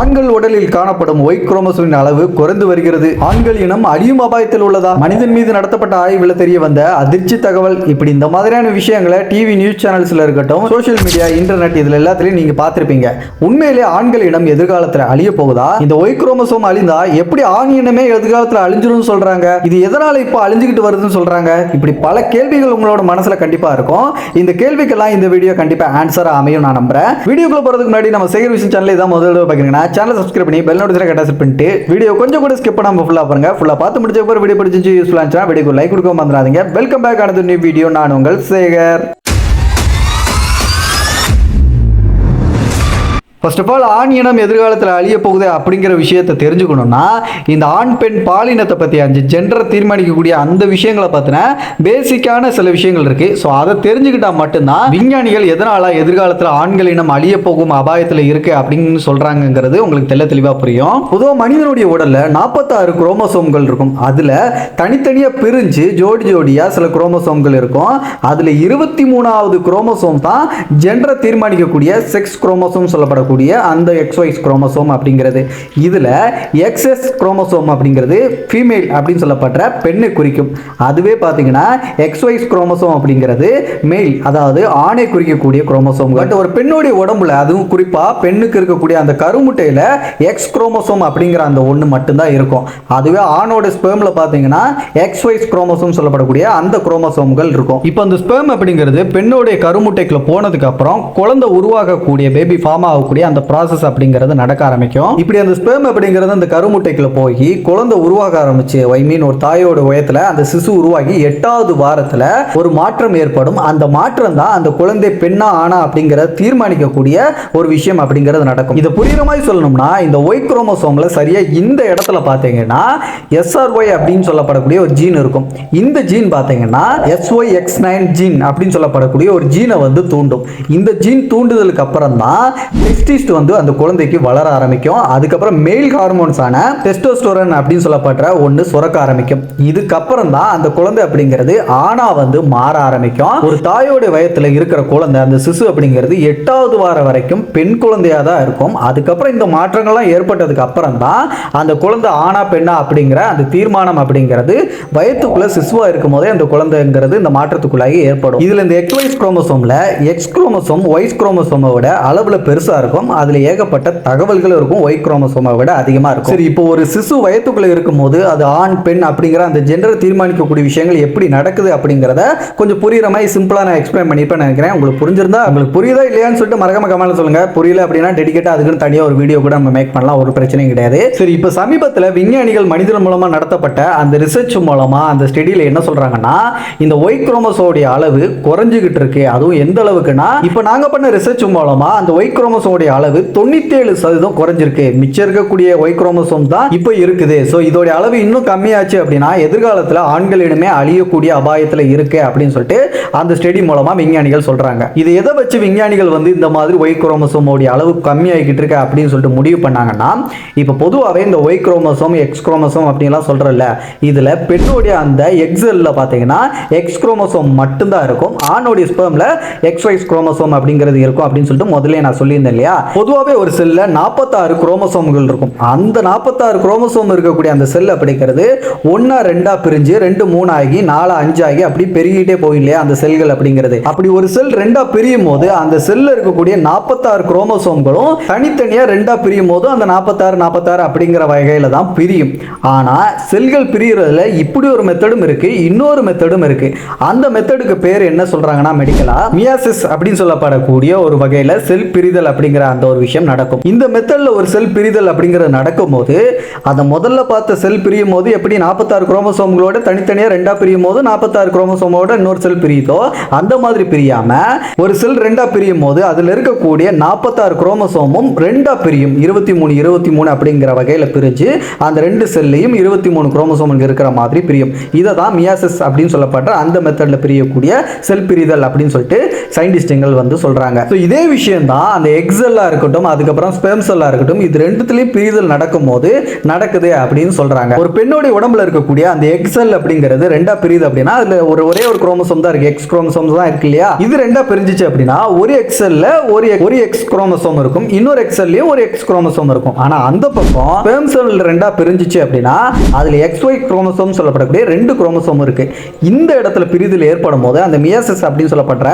ஆண்கள் உடலில் காணப்படும் ஒய் குரோமசோமின் அளவு குறைந்து வருகிறது. ஆண்கள் இனம் அழியும் அபாயத்தில் உள்ளதா? மனிதன் மீது நடத்தப்பட்ட ஆய்வில் தெரிய வந்த அதிர்ச்சி தகவல். இப்படி இந்த மாதிரியான விஷயங்களை டிவி நியூஸ் சேனல்ஸ்ல இருக்கட்டும் சோஷியல் மீடியா இன்டர்நெட் இதுல எல்லாத்துலயும் நீங்க பார்த்திருப்பீங்க. உண்மையிலே ஆண்கள் இனம் எதிர்காலத்துல அழிய போகுதா? இந்த ஒய் குரோமசோம் அழிந்தா எப்படி ஆண் இனமே எதிர்காலத்துல அழிஞ்சிரும் சொல்றாங்க? இது எதனால இப்போ அழிஞ்சுக்கிட்டு வருதுன்னு சொல்றாங்க? இப்படி பல கேள்விகள் உங்களோட மனசுல கண்டிப்பா இருக்கும். இந்த கேள்விக்கெல்லாம் இந்த வீடியோ கண்டிப்பா ஆன்சர் அமையும் நான் நம்புறேன். வீடியோக்குள்ள போறதுக்கு முன்னாடி நம்ம சேகர் விஷயம் சேனல் இதான் முதல்ல பார்க்குறீங்கன்னா சேனல் சப்ஸ்கிரைப் பண்ணி பெல் நோட்டிஃபிகேஷன் கட்ட செட் பண்ணிட்டு வீடியோ கொஞ்சம் கூட ஸ்கிப் பண்ணாமல் ஃபுல்லாக பாருங்க. ஃபுல்லாக பார்த்து முடிச்ச அப்புறம் வீடியோ பிடிச்சி யூஸ்ஃபுல்லாக இருந்துச்சுன்னா வீடியோக்கு லைக் கொடுக்க மறந்துடாதீங்க. வெல்கம் பேக் ஆனது நியூ வீடியோ நான் உங்கள் சேகர். ஃபர்ஸ்ட் ஆஃப் ஆல் ஆண் இனம் எதிர்காலத்தில் அழிய போகுது அப்படிங்கிற விஷயத்தை தெரிஞ்சுக்கணும்னா இந்த ஆண் பெண் பாலினத்தை பற்றி அஞ்சு ஜெண்டரை தீர்மானிக்கக்கூடிய அந்த விஷயங்களை பற்றின பேசிக்கான சில விஷயங்கள் இருக்குது ஸோ அதை தெரிஞ்சுக்கிட்டால் மட்டும்தான் விஞ்ஞானிகள் எதனால எதிர்காலத்தில் ஆண்கள் இனம் அழிய போகும் அபாயத்தில் இருக்கு அப்படின்னு சொல்கிறாங்கங்கிறது உங்களுக்கு தெள்ள தெளிவாக புரியும். பொதுவாக மனிதனுடைய உடலில் நாற்பத்தாறு குரோமோசோம்கள் இருக்கும். அதில் தனித்தனியாக பிரிஞ்சு ஜோடி ஜோடியாக சில குரோமோசோம்கள் இருக்கும். அதில் இருபத்தி மூணாவது குரோமோசோம் தான் ஜெண்டரை தீர்மானிக்கக்கூடிய செக்ஸ் குரோமோசோம் சொல்லப்படக்கூடிய அந்த எக்ஸ்ஒய்ஸ் குரோமோசோம் அப்படிங்கிறது. இதில் எக்ஸ்எஸ் குரோமோசோம் அப்படிங்கிறது ஃபீமேல் அப்படின்னு சொல்லப்படுற பெண்ணை குறிக்கும். அதுவே பார்த்தீங்கன்னா எக்ஸ்ஒய்ஸ் குரோமோசோம் அப்படிங்கிறது மேல் அதாவது ஆணை குறிக்கக்கூடிய குரோமோசோம் பட் ஒரு பெண்ணுடைய உடம்புல அதுவும் குறிப்பாக பெண்ணுக்கு இருக்கக்கூடிய அந்த கருமுட்டையில் எக்ஸ் குரோமோசோம் அப்படிங்கிற அந்த ஒன்று மட்டும்தான் இருக்கும். அதுவே ஆணோட ஸ்பெர்மில் பார்த்தீங்கன்னா எக்ஸ்ஒய்ஸ் குரோமோசோம் சொல்லப்படக்கூடிய அந்த குரோமோசோம்கள் இருக்கும். இப்போ அந்த ஸ்பெர்ம் அப்படிங்கிறது பெண்ணுடைய கருமுட்டைக்குள்ள போனதுக்கு அப்புறம் குழந்தை உருவாகக்கூடிய பேபி ஃபார்ம் ஆகக்கூடிய அந்த ப்ராசஸ் அப்படிங்கிறது நடக்க ஆரம்பிக்கும். இப்படி அந்த ஸ்பேம் அப்படிங்கிறது அந்த கருமுட்டைக்குள்ள போய் குழந்தை உருவாக ஆரம்பிச்சு ஐ மீன் ஒரு தாயோட உயத்துல அந்த சிசு உருவாகி எட்டாவது வாரத்துல ஒரு மாற்றம் ஏற்படும். அந்த மாற்றம் தான் அந்த குழந்தை பெண்ணா ஆனா அப்படிங்கிறத தீர்மானிக்கக்கூடிய ஒரு விஷயம் அப்படிங்கிறது நடக்கும். இதை புரியுற மாதிரி சொல்லணும்னா இந்த ஒய் குரோமோசோம்ல சரியா இந்த இடத்துல பாத்தீங்கன்னா எஸ்ஆர்ஒய் அப்படின்னு சொல்லப்படக்கூடிய ஒரு ஜீன் இருக்கும். இந்த ஜீன் பாத்தீங்கன்னா எஸ்ஒய் எக்ஸ் நைன் ஜீன் அப்படின்னு சொல்லப்படக்கூடிய ஒரு ஜீனை வந்து தூண்டும். இந்த ஜீன் தூண்டுதலுக்கு அப்புறம் தான் டெஸ்டிஸ்ட் வந்து அந்த குழந்தைக்கு வளர ஆரம்பிக்கும். அதுக்கப்புறம் மேல் ஹார்மோன்ஸான டெஸ்டோஸ்டோரன் அப்படின்னு சொல்லப்படுற ஒன்று சுரக்க ஆரம்பிக்கும். இதுக்கப்புறம் தான் அந்த குழந்தை அப்படிங்கிறது ஆணா வந்து மாற ஆரம்பிக்கும். ஒரு தாயோட வயத்துல இருக்கிற குழந்தை அந்த சிசு அப்படிங்கிறது எட்டாவது வாரம் வரைக்கும் பெண் குழந்தையா தான் இருக்கும். அதுக்கப்புறம் இந்த மாற்றங்கள்லாம் ஏற்பட்டதுக்கு அப்புறம் தான் அந்த குழந்தை ஆணா பெண்ணா அப்படிங்கிற அந்த தீர்மானம் அப்படிங்கிறது வயத்துக்குள்ள சிசுவா இருக்கும் போதே அந்த குழந்தைங்கிறது இந்த மாற்றத்துக்குள்ளாகி ஏற்படும். இதுல இந்த எக்ஸ் ஒய்ஸ் குரோமோசோம்ல எக்ஸ் குரோமோசோம் ஒய்ஸ் குரோமோசோமை அளவுல பெருசா இருக்கும். அதில் ஏகப்பட்ட தகவல்கள் இருக்கும். ஒய் குரோமசோமை விட அதிகமாக இருக்கும். சரி இப்போ ஒரு சிசு வயத்துக்குள்ளே இருக்கும்போது அது ஆண் பெண் அப்படிங்கிற அந்த ஜெண்டர் தீர்மானிக்கக்கூடிய விஷயங்கள் எப்படி நடக்குது அப்படிங்கிறத கொஞ்சம் புரியுற மாதிரி சிம்பிளாக நான் எக்ஸ்பிளைன் பண்ணிப்பேன் நினைக்கிறேன். உங்களுக்கு புரிஞ்சிருந்தா உங்களுக்கு புரியுதா இல்லையான்னு சொல்லிட்டு மறக்காம கமெண்ட்ல சொல்லுங்க. புரியல அப்படின்னா டெடிக்கேட்டாக அதுக்குன்னு தனியாக ஒரு வீடியோ கூட நம்ம மேக் பண்ணலாம். ஒரு பிரச்சனையும் கிடையாது. சரி இப்போ சமீபத்தில் விஞ்ஞானிகள் மனிதன் மூலமாக நடத்தப்பட்ட அந்த ரிசர்ச் மூலமாக அந்த ஸ்டடியில் என்ன சொல்கிறாங்கன்னா இந்த ஒய் குரோமோசோடைய அளவு குறைஞ்சிக்கிட்டு இருக்கு. அதுவும் எந்த அளவுக்குன்னா இப்போ நாங்கள் பண்ண ரிசர்ச் மூலமாக அந்த ஒய் குரோமோசோடைய அளவு தொண்ணூத்தேழு சதவீதம் குறைஞ்சிருக்கு. மிச்சம் இருக்கக்கூடிய ஒய் குரோமோசோம் தான் இப்போ இருக்குது. ஸோ இதோடைய அளவு இன்னும் கம்மியாச்சு அப்படின்னா எதிர்காலத்தில் ஆண்களிடமே அழியக்கூடிய அபாயத்தில் இருக்கு அப்படின்னு சொல்லிட்டு அந்த ஸ்டடி மூலமாக விஞ்ஞானிகள் சொல்கிறாங்க இது எதை வச்சு விஞ்ஞானிகள் வந்து இந்த மாதிரி ஒய் குரோமோசோமோடைய அளவு கம்மியாகிக்கிட்டு இருக்கு அப்படின்னு சொல்லிட்டு முடிவு பண்ணாங்கன்னா இப்போ பொதுவாகவே இந்த ஒய் குரோமோசோம் எக்ஸ் குரோமோசோம் அப்படின்லாம் சொல்கிறல்ல இதில் பெண்ணோடைய அந்த எக்ஸலில் பார்த்தீங்கன்னா எக்ஸ் குரோமோசோம் மட்டும்தான் இருக்கும். ஆணோடைய ஸ்பேமில் எக்ஸ் ஒய்ஸ் குரோமோசோம் அப்படிங்கிறது இருக்கும் அப்படின்னு சொல்லிட்டு முதல்ல நான் சொல்லியிருந்தேன் இல்லையா? பொதுவாகவே ஒரு செல்ல நாற்பத்தாறு குரோமோசோம்கள் இருக்கும். அந்த நாற்பத்தாறு குரோமோசோம் இருக்கக்கூடிய அந்த செல் அப்படிங்கிறது ஒன்னா ரெண்டா பிரிஞ்சு ரெண்டு மூணு ஆகி நாலு அஞ்சு ஆகி அப்படி பெருகிட்டே போகும் இல்லையா? அந்த செல்கள் அப்படிங்கிறது. அப்படி ஒரு செல் ரெண்டா பிரியும் போது அந்த செல்ல இருக்கக்கூடிய நாற்பத்தாறு குரோமோசோம்களும் தனித்தனியா ரெண்டா பிரியும் போது அந்த நாற்பத்தாறு நாற்பத்தாறு அப்படிங்கிற வகையில தான் பிரியும். ஆனா செல்கள் பிரியறதுல இப்படி ஒரு மெத்தடும் இருக்கு இன்னொரு மெத்தடும் இருக்கு. அந்த மெத்தடுக்கு பேர் என்ன சொல்றாங்கன்னா மெடிக்கலா மியாசிஸ் அப்படின்னு சொல்லப்படக்கூடிய ஒரு வகையில செல் பிரிதல் அப்படிங்கிற அந்த ஒரு விஷயம் நடக்கும். இந்த மெத்தடில் ஒரு செல் பிரிதல் அப்படிங்கிறது நடக்கும்போது அதை முதல்ல பார்த்த செல் பிரியும் போது எப்படி நாற்பத்தாறு குரோமோசோம்களோட தனித்தனியாக ரெண்டாக பிரியும் போது நாற்பத்தாறு குரோமோசோமோட இன்னொரு செல் பிரியுதோ அந்த மாதிரி பிரியாமல் ஒரு செல் ரெண்டாக பிரியும் போது அதில் இருக்கக்கூடிய நாற்பத்தாறு குரோமோசோமும் ரெண்டாக பிரியும். இருபத்தி மூணு இருபத்தி மூணு அப்படிங்கிற வகையில் பிரிஞ்சு அந்த ரெண்டு செல்லையும் இருபத்தி மூணு குரோமோசோம் இருக்கிற மாதிரி பிரியும். இதை தான் மியாசஸ் அப்படின்னு சொல்லப்படுற அந்த மெத்தடில் பிரியக்கூடிய செல் பிரிதல் அப்படின்னு சொல்லிட்டு சயின்டிஸ்டுங்கள் வந்து சொல்கிறாங்க ஸோ இதே விஷயம் தான் அந்த எக்ஸல் செல்லாக இருக்கட்டும் அதுக்கப்புறம் ஸ்பெம் செல்லாக இருக்கட்டும் இது ரெண்டுத்துலேயும் பிரிதல் நடக்கும்போது நடக்குது அப்படின்னு சொல்றாங்க. ஒரு பெண்ணோட உடம்புல இருக்கக்கூடிய அந்த எக்ஸல் அப்படிங்கிறது ரெண்டா பிரியுது அப்படின்னா அதுல ஒரு ஒரே ஒரு குரோமசோம் தான் இருக்கு. எக்ஸ் குரோமசோம்ஸ் தான் இருக்கு இல்லையா? இது ரெண்டா பிரிஞ்சிச்சு அப்படின்னா ஒரு எக்ஸல்ல ஒரு ஒரு எக்ஸ் குரோமசோம் இருக்கும். இன்னொரு எக்ஸல்லையும் ஒரு எக்ஸ் குரோமசோம் இருக்கும். ஆனால் அந்த பக்கம் ஸ்பெர்ம் செல் ரெண்டாக பிரிஞ்சிச்சு அப்படின்னா அதில் எக்ஸ் ஒய் குரோமசோம் சொல்லப்படக்கூடிய ரெண்டு குரோமசோம் இருக்கு. இந்த இடத்துல பிரிதல் ஏற்படும் போது அந்த மியாசிஸ் அப்படின்னு சொல்லப்படுற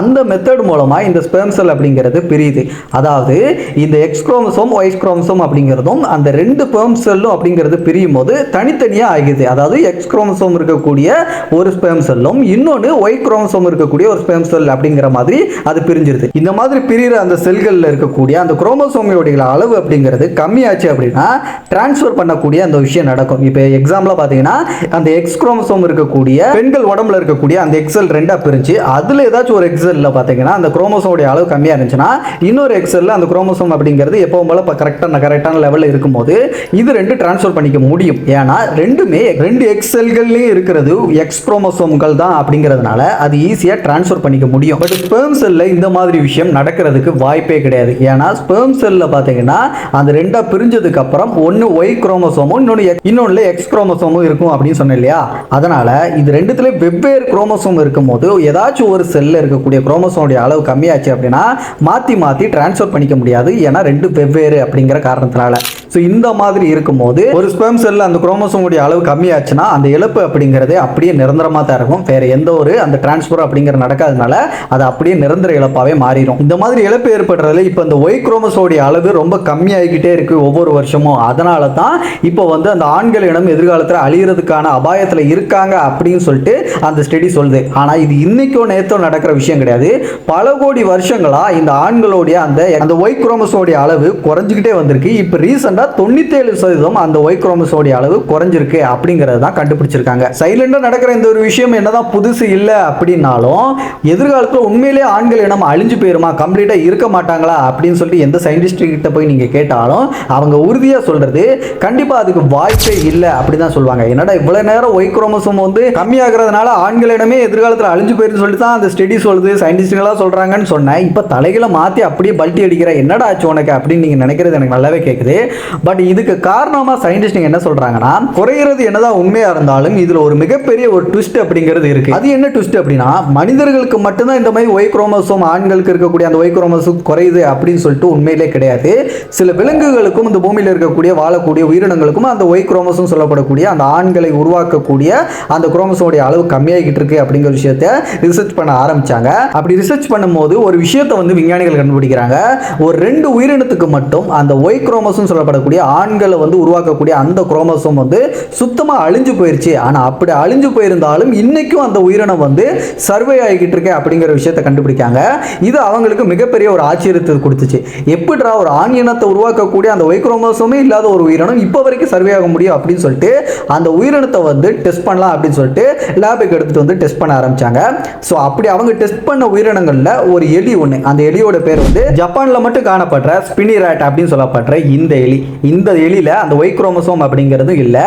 அந்த மெத்தட் மூலமாக இந்த ஸ்பெம் செல் அப்படிங்கிறது பிரியுது. அதாவது அதாவது இந்த எக்ஸ் குரோமசோம் ஒய்ஸ் குரோமசோம் அப்படிங்கிறதும் அந்த ரெண்டு ஸ்பெர்ம் செல்லும் அப்படிங்கிறது பிரியும் போது தனித்தனியாக ஆகுது. அதாவது எக்ஸ் குரோமசோம் இருக்கக்கூடிய ஒரு ஸ்பெர்ம் செல்லும் இன்னொன்று ஒய் குரோமோசோம் இருக்கக்கூடிய ஒரு ஸ்பெர்ம் செல் அப்படிங்கிற மாதிரி அது பிரிஞ்சிருது. இந்த மாதிரி பிரிகிற அந்த செல்களில் இருக்கக்கூடிய அந்த குரோமசோமியோடைய அளவு அப்படிங்கிறது கம்மியாச்சு அப்படின்னா டிரான்ஸ்ஃபர் பண்ணக்கூடிய அந்த விஷயம் நடக்கும். இப்போ எக்ஸாம்பிளாக பார்த்தீங்கன்னா அந்த எக்ஸ் குரோமசோம் இருக்கக்கூடிய பெண்கள் உடம்புல இருக்கக்கூடிய அந்த எக்ஸல் ரெண்டாக பிரிஞ்சு அதில் ஏதாச்சும் ஒரு எக்ஸலில் பார்த்தீங்கன்னா அந்த குரோமோசோமுடைய அளவு கம்மியாக இருந்துச்சுன்னா இன்னொரு எக்ஸலில் அந்த குரோமோசோம் அப்படிங்கிறது எப்பவும் போல இப்போ கரெக்டான கரெக்டான லெவலில் இருக்கும்போது இது ரெண்டு டிரான்ஸ்ஃபர் பண்ணிக்க முடியும். ஏன்னா ரெண்டுமே ரெண்டு எக்ஸ் செல்கள்லேயும் இருக்கிறது எக்ஸ் குரோமோசோம்கள் தான் அப்படிங்கிறதுனால அது ஈஸியாக டிரான்ஸ்ஃபர் பண்ணிக்க முடியும். பட் ஸ்பெர்ம் செல்லில் இந்த மாதிரி விஷயம் நடக்கிறதுக்கு வாய்ப்பே கிடையாது. ஏன்னா ஸ்பெர்ம் செல்லில் பார்த்தீங்கன்னா அந்த ரெண்டாக பிரிஞ்சதுக்கு அப்புறம் ஒன்று ஒய் குரோமோசோமும் இன்னொன்று இன்னொன்று எக்ஸ் குரோமோசோமும் இருக்கும் அப்படின்னு சொன்னேன் இல்லையா? அதனால இது ரெண்டுத்துல வெவ்வேறு குரோமோசோம் இருக்கும்போது ஏதாச்சும் ஒரு செல்ல இருக்கக்கூடிய குரோமோசோமுடைய அளவு கம்மியாச்சு அப்படின்னா மாற்றி மாற்றி டிரான்ஸ்ஃபர் பண்ணிக்க முடியாது. ஏன்னா ரெண்டு வெவ்வேறு அப்படிங்கிற காரணத்தினால. ஸோ இந்த மாதிரி இருக்கும்போது ஒரு ஸ்பெம் செல்ல அந்த குரோமோசோமுடைய அளவு கம்மியாச்சுன்னா அந்த இழப்பு அப்படிங்கிறது அப்படியே நிரந்தரமாக தான் இருக்கும். வேற எந்த ஒரு அந்த டிரான்ஸ்ஃபர் அப்படிங்கிற நடக்காதனால அது அப்படியே நிரந்தர இழப்பாகவே மாறிடும் இந்த மாதிரி இழப்பு ஏற்படுறதுல இப்போ இந்த ஒய் குரோமோசோடைய அளவு ரொம்ப கம்மியாகிக்கிட்டே இருக்கு ஒவ்வொரு வருஷமும். அதனால தான் இப்போ வந்து அந்த ஆண்கள் இனம் எதிர்காலத்தில் அழியிறதுக்கான அபாயத்தில் இருக்காங்க அப்படின்னு சொல்லிட்டு அந்த ஸ்டடி சொல்லுது. ஆனால் இது இன்னைக்கோ நேத்தோ நடக்கிற விஷயம் கிடையாது. பல கோடி வருஷங்களாக இந்த ஆண்களுடைய அந்த அந்த ஒய் குரோமசோடைய அளவு குறைஞ்சிக்கிட்டே வந்திருக்கு. இப்போ ரீசெண்டாக தொண்ணூத்தேழு சதவீதம் அந்த ஒய் குரோமசோடைய அளவு குறைஞ்சிருக்கு அப்படிங்கிறத தான் கண்டுபிடிச்சிருக்காங்க. சைலண்டாக நடக்கிற இந்த ஒரு விஷயம் என்னதான் புதுசு இல்லை அப்படின்னாலும் எதிர்காலத்தில் உண்மையிலேயே ஆண்கள் இனம் அழிஞ்சு போயிருமா? கம்ப்ளீட்டாக இருக்க மாட்டாங்களா? அப்படின்னு சொல்லிட்டு எந்த சயின்டிஸ்ட் கிட்ட போய் நீங்கள் கேட்டாலும் அவங்க உறுதியாக சொல்கிறது கண்டிப்பாக அதுக்கு வாய்ப்பே இல்லை அப்படி தான் சொல்லுவாங்க. என்னடா இவ்வளோ நேரம் ஒய் குரோமசோம் வந்து கம்மியாகிறதுனால ஆண்களிடமே எதிர்காலத்தில் அழிஞ்சு போயிருன்னு சொல்லிட்டு தான் அந்த ஸ்டடி சொல்லுது சயின்டிஸ்டுகளாக சொல்கிறாங்கன்னு சொன்னேன். இப்போ தலைகளை மாற்றி அப்படியே பல்ட்டி அடிக்கிற என்னடா ஆச்சு உனக்கு? அப்படின்னு நீங்கள் நினைக்கிறது எனக்கு நல்லாவே கேட்குது பட் இதுக்கு காரணமாக சயின்டிஸ்ட் என்ன சொல்கிறாங்கன்னா குறையிறது என்னதான் உண்மையாக இருந்தாலும் இதில் ஒரு மிகப்பெரிய ஒரு ட்விஸ்ட் அப்படிங்கிறது இருக்கு. அது என்ன ட்விஸ்ட் அப்படின்னா மனிதர்களுக்கு மட்டும்தான் இந்த மாதிரி ஒய் குரோமோசோம் ஆண்களுக்கு இருக்கக்கூடிய அந்த ஒய் குரோமோசோம் குறையுது அப்படின்னு சொல்லிட்டு உண்மையிலே கிடையாது. சில விலங்குகளுக்கும் இந்த பூமியில் இருக்கக்கூடிய வாழக்கூடிய உயிரினங்களுக்கும் அந்த ஒய் குரோமோசோம் சொல்லப்படக்கூடிய அந்த ஆண்களை உருவாக்கக்கூடிய அந்த குரோமோசோடைய அளவு கம்மியாகிட்டு இருக்கு அப்படிங்கிற விஷயத்த ரிசர்ச் பண்ண ஆரம்பிச்சாங்க. அப்படி ரிசர்ச் பண்ணும்போது ஒரு விஷயத்தை வந்து விஞ்ஞானிகள் கண்டுபிடிக்கிறாங்க. ஒரு ரெண்டு உயிரினத்துக்கு மட்டும் அந்த ஒய் குரோமோசோம் சொல்லப்படக்கூடிய ஆண்களை வந்து உருவாக்கக்கூடிய அந்த குரோமோசோம் வந்து சுத்தமாக அழிஞ்சு போயிருச்சு. ஆனால் அப்படி அழிஞ்சு போயிருந்தாலும் இன்னைக்கும் அந்த உயிரினம் வந்து சர்வே ஆகிக்கிட்டு இருக்கே அப்படிங்கிற விஷயத்தை கண்டுபிடிக்காங்க. இது அவங்களுக்கு மிகப்பெரிய ஒரு ஆச்சரியத்தை கொடுத்துச்சு. எப்படிடா ஒரு ஆண் இனத்தை உருவாக்கக்கூடிய அந்த ஒய் குரோமோசோமே இல்லாத ஒரு உயிரினம் இப்போ வரைக்கும் சர்வே ஆக முடியும் அப்படின்னு சொல்லிட்டு அந்த உயிரினத்தை வந்து டெஸ்ட் பண்ணலாம் அப்படின்னு சொல்லிட்டு லேபுக்கு எடுத்துட்டு வந்து டெஸ்ட் பண்ண ஆரம்பிச்சாங்க. ஸோ அப்படி அவங்க டெஸ்ட் பண்ண உயிரினங்களில் ஒரு எலி ஒன்று அந்த எலியோட பேர் வந்து ஜப்பானில் மட்டும் காணப்படுற ஸ்பினி ரேட் அப்படின்னு சொல்லப்படுற இந்த எலி. இந்த எலியில் அந்த ஒய் குரோமசோம் அப்படிங்கிறது இல்லை.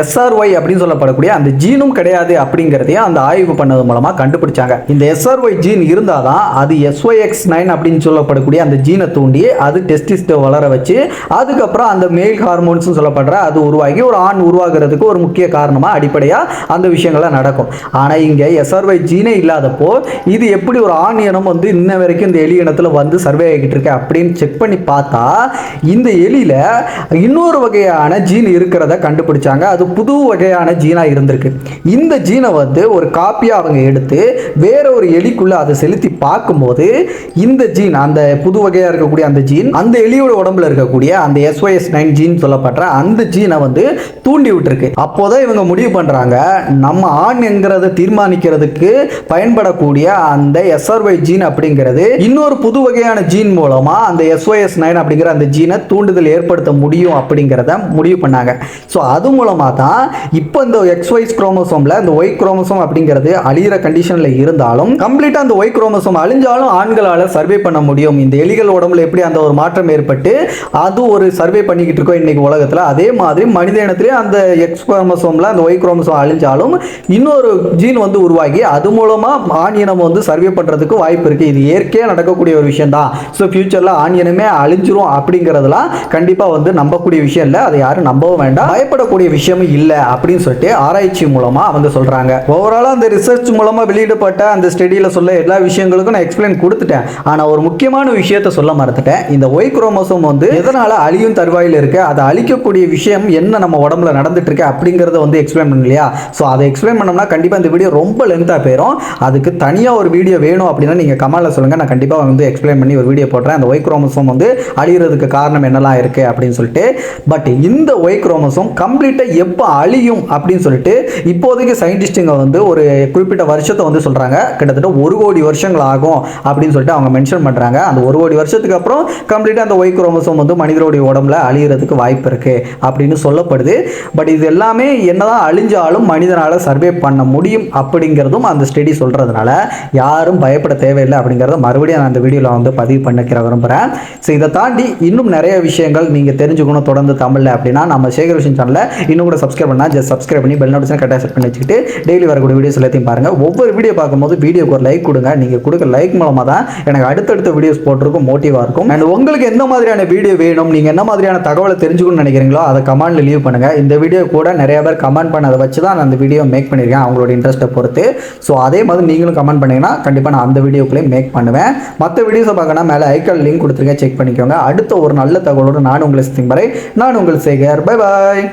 எஸ்ஆர்ஒய் அப்படின்னு சொல்லப்படக்கூடிய அந்த ஜீனும் கிடையாது அப்படிங்கிறதையும் அந்த ஆய்வு பண்ணது மூலமாக கண்டுபிடிச்சாங்க. இந்த எஸ்ஆர்ஒய் ஜீன் இருந்தால் தான் அது எஸ்ஒய்எக்ஸ் நைன் அப்படின்னு சொல்லப்படக்கூடிய அந்த ஜீனை தூண்டி அது டெஸ்டிஸ்ட்டை வளர வச்சு அதுக்கப்புறம் அந்த மேல் ஹார்மோன்ஸ் சொல்லப்படுற அது உருவாகி ஒரு ஆண் உருவாகிறதுக்கு ஒரு முக்கிய காரணமாக அடிப்படையாக அந்த விஷயங்கள்லாம் நடக்கும். ஆனால் இங்கே எஸ்ஆர்ஒய் ஜீனே இல்லாதப்போ இது எப்படி ஒரு ஆண் இனம் வந்து இன்ன வரைக்கும் இந்த எலி இனத்தில் வந்து சர்வே ஆகிட்டு இருக்கேன் அப்படின்னு செக் பண்ணி பார்த்தா இந்த எலியில் இன்னொரு வகையான ஜீன் இருக்கிறத கண்டுபிடிச்சாங்க. அது புது வகையான ஜீனாக இருந்திருக்கு. இந்த ஜீனை வந்து ஒரு காப்பியாக அவங்க எடுத்து வேற ஒரு எலிக்குள்ளே அதை செலுத்தி பார்க்கும்போது இந்த ஜீன் அந்த புது வகையாக இருக்கக்கூடிய அந்த ஜீன் அந்த எலியோட உடம்புல இருக்கக்கூடிய அந்த எஸ்ஒஎஸ் நைன் ஜீன் சொல்லப்படுற அந்த ஜீனை வந்து தூண்டி விட்டுருக்கு. அப்போதான் இவங்க முடிவு பண்ணுறாங்க நம்ம ஆண் என்கிறத தீர்மானிக்கிறதுக்கு பயன்படக்கூடிய அந்த எஸ்ஆர்ஒய் ஜீன் அப்படிங்கிறது இன்னொரு புது வகையான ஜீன் மூலமாக அந்த எஸ்ஓஎஸ் நைன் அப்படிங்கிற அந்த ஜீனை தூண்டுதல் ஏற்படுத்த முடியும் அப்படிங்கிறத முடிவு பண்ணாங்க. ஸோ அது மூலமாக தான் இப்போ இந்த எக்ஸ்ஒய்ஸ் குரோமோசோமில் இந்த ஒய் குரோமோசோம் அப்படிங்கிறது அழியிற கண்டிஷனில் இருந்தாலும் கம்ப்ளீட்டாக அந்த ஒய் குரோமோசோம் அழிஞ்சாலும் ஆண்களால் சர்வே பண்ண முடியும். இந்த எலிகள் உடம்புல எப்படி அந்த ஒரு மாற்றம் ஏற்பட்டு அது ஒரு சர்வே பண்ணிக்கிட்டு இருக்கோம் இன்னைக்கு உலகத்தில். அதே மாதிரி மனித இனத்திலே அந்த எக்ஸ் குரோமோசோமில் அந்த ஒய் குரோமோசோம் அழிஞ்சாலும் இன்னொரு ஜீன் வந்து உருவாகி அது மூலமாக ஆண் இனம் வந்து சர்வே பண்ணுறதுக்கு வாய்ப்பு இருக்குது இது இயற்கையாக நடக்கக்கூடிய ஒரு விஷயம் தான் ஸோ ஃபியூச்சரில் ஆனியனுமே அழிஞ்சிரும் அப்படிங்கிறதுலாம் கண்டிப்பாக வந்து நம்பக்கூடிய விஷயம் இல்லை. அதை யாரும் நம்பவும் வேண்டாம். பயப்படக்கூடிய விஷயமும் இல்லை அப்படின்னு சொல்லிட்டு ஆராய்ச்சி மூலமாக வந்து சொல்கிறாங்க ஓவராலாக அந்த ரிசர்ச் மூலமாக வெளியிடப்பட்ட அந்த ஸ்டடியில் சொல்ல எல்லா விஷயங்களுக்கும் நான் எக்ஸ்பிளைன் கொடுத்துட்டேன். ஆனால் ஒரு முக்கியமான விஷயத்தை சொல்ல மறந்துட்டேன். இந்த ஒய் குரோமோசோம் வந்து எதனால் அழியும் தருவாயில் இருக்குது அதை அழிக்கக்கூடிய விஷயம் என்ன நம்ம உடம்புல நடந்துட்டு இருக்கு அப்படிங்கிறத வந்து எக்ஸ்பிளைன் பண்ணலையா? ஸோ அதை எக்ஸ்பிளைன் பண்ணோம்னா கண்டிப்பாக இந்த வீடியோ ரொம்ப லென்த்தாக போயிடும் அதுக்கு தனியாக ஒரு வீடியோ வேணும் அப்படின்னா நீங்கள் கமெண்ட்ல சொல்லுங்கள் நான் கண்டிப்பாக வந்து எக்ஸ்பிளைன் பண்ணி ஒரு வீடியோ போடுறேன். அந்த ஒய் குரோமோசோம் வந்து அழிகிறதுக்கு காரணம் என்னெல்லாம் இருக்குது அப்படின்னு சொல்லிட்டு பட் இந்த ஒய் குரோமோசோம் கம்ப்ளீட்டாக எப்போ அழியும் அப்படின்னு சொல்லிட்டு இப்போதைக்கு சயின்டிஸ்ட்டுங்க வந்து ஒரு குறிப்பிட்ட வருஷத்தை வந்து சொல்கிறாங்க கிட்டத்தட்ட ஒரு கோடி வருஷங்கள் ஆகும் அப்படின்னு சொல்லிட்டு அவங்க மென்ஷன் பண்ணுறாங்க அந்த ஒரு கோடி வருஷத்துக்கு அப்புறம் கம்ப்ளீட்டாக அந்த ஒய் குரோமோசோம் வந்து மனிதனுடைய உடம்புல அழிகிறதுக்கு வாய்ப்பு இருக்குது அப்படின்னு சொல்லப்படுது. பட் இது எல்லாமே என்னதான் அழிஞ்சாலும் மனிதனால் சர்வே பண்ண முடியும் அப்படிங்கிறதும் அந்த ஸ்டடி சொல்கிறதுனால யாரும் பயப்பட தேவையில்லை அப்படிங்கிறத மறுபடியும் நான் அந்த வீடியோவில் வந்து பதிவு பண்ணிக்கிற விரும்புகிறேன் ஸோ இதை தாண்டி இன்னும் நிறைய விஷயங்கள் நீங்கள் தெரிஞ்சுக்கணும் தொடர்ந்து தமிழில் அப்படின்னா நம்ம சேகர் விஷயம் சேனலில் இன்னும் கூட சப்ஸ்கிரைப் பண்ணால் ஜஸ்ட் சப்ஸ்கிரைப் பண்ணி பெல் நோட்டிஃபிகேஷன் கரெக்டாக செட் பண்ணி வச்சுக்கிட்டு டெய்லி வரக்கூடிய வீடியோஸ் எல்லாத்தையும் பாருங்கள் ஒவ்வொரு வீடியோ பார்க்கும்போது வீடியோக்கு ஒரு லைக் கொடுங்க. நீங்கள் கொடுக்க லைக் மூலமாக தான் எனக்கு அடுத்தடுத்த வீடியோஸ் போட்டிருக்கும் மோட்டிவாக இருக்கும். அண்ட் உங்களுக்கு எந்த மாதிரியான வீடியோ வேணும் நீங்கள் என்ன மாதிரியான தகவலை தெரிஞ்சுக்கணும்னு நினைக்கிறீங்களோ அதை கமெண்ட்டில் லீவ் பண்ணுங்கள் இந்த வீடியோ கூட நிறைய பேர் கமெண்ட் பண்ணதை வச்சு தான் நான் அந்த வீடியோ மேக் பண்ணியிருக்கேன் அவங்களோட இன்ட்ரெஸ்ட்டை பொறுத்து. ஸோ அதே மாதிரி நீங்களும் கமெண்ட் பண்ணிங்கன்னா கண்டிப்பாக நான் அந்த வீடியோக்குள்ளேயும் மேக் பண்ணுவேன். மற்ற வீடியோஸை பார்க்கணும் மேலே ஐக்கால் லிங்க் கொடுத்துருக்கேன். செக் பண்ணிக்கோங்க. அடுத்த ஒரு நல்ல தகவலோடு நான் உங்களை சித்திங் வரை நான் உங்கள் சேகர் பை பாய்